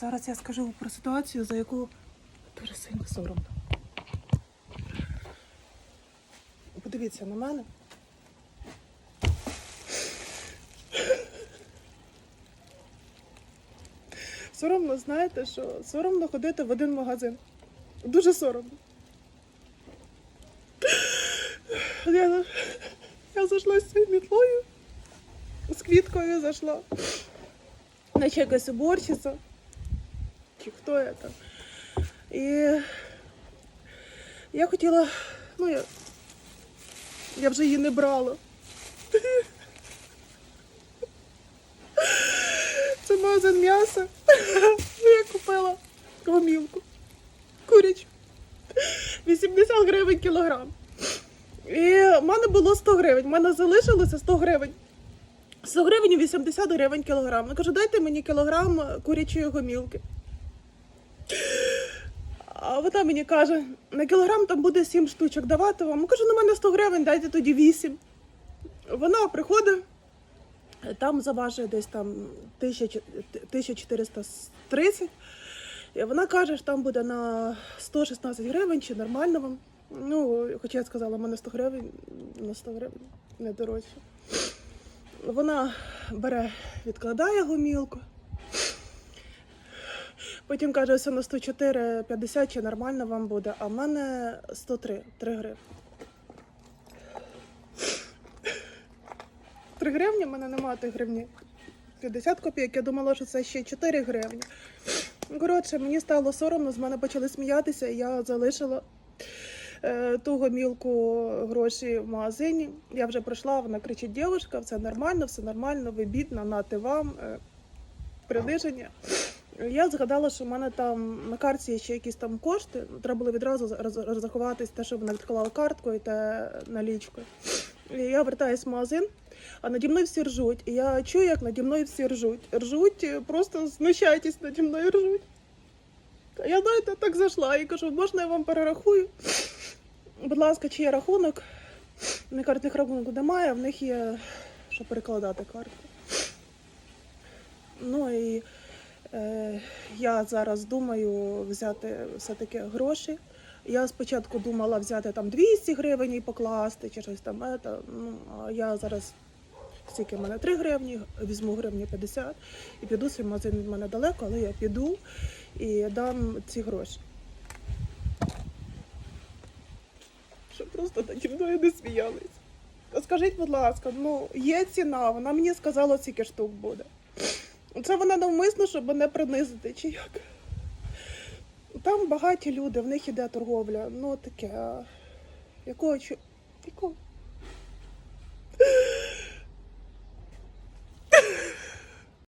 Зараз я скажу про ситуацію, за яку дуже сильно соромно. Подивіться на мене. Соромно, знаєте, що соромно ходити в один магазин. Дуже соромно. Я, я зайшла з цією мітлою, з квіткою зайшла. Наче якась уборщиця. Хто я там. І я хотіла, ну я, я вже її не брала. Це магазин м'яса. Я купила гомілку. Курячу. 80 гривень кілограм. І в мене було 100 гривень. В мене залишилося 100 гривень. 100 гривень і 80 гривень кілограм. Я кажу, дайте мені кілограм курячої гомілки. А вона мені каже, на кілограм там буде 7 штучок давати вам. Я кажу, на мене 100 гривень, дайте тоді 8. Вона приходить, там заважує десь там 1430. І вона каже, що там буде на 116 гривень, чи нормально вам. Ну, хоча я сказала, в мене 100 гривень, на 100 гривень не дорожче. Вона бере, відкладає гомілку. Потім каже, все на 104,50 чи нормально вам буде, а в мене 103, 3 гривні. 3 гривні, в мене немає 3 гривні. 50 копійок, я думала, що це ще 4 гривні. Коротше, мені стало соромно, з мене почали сміятися, і я залишила е, ту гомілку гроші в магазині. Я вже прийшла, вона кричить, дівчинка, все нормально, все нормально, ви бідна, нати вам, е, приниження. Я згадала, що в мене там на карті ще якісь там кошти. Треба було відразу розрахуватись те, що вона відклала карткою та налічкою. І я вертаюсь в магазин, а наді мною всі ржуть. І я чую, як наді мною всі ржуть. Ржуть, е, просто знущайтесь наді мною ржуть. А я, знаєте, так зайшла і кажу, можна я вам перерахую? Будь ласка, чи є рахунок? Вони кажуть, них рахунку немає, в них є що перекладати картку. Ну і я зараз думаю взяти все-таки гроші. Я спочатку думала взяти там 200 гривень і покласти, чи щось там. Ета. Ну, а я зараз стільки в мене 3 гривні, візьму гривні 50 і піду свій магазин від мене далеко, але я піду і дам ці гроші. Щоб просто наді мною не сміялись. Скажіть, будь ласка, ну є ціна, вона мені сказала, скільки штук буде. Це вона навмисно, щоб мене принизити, чи як? Там багаті люди, в них іде торговля. Ну таке. Якого. Якого?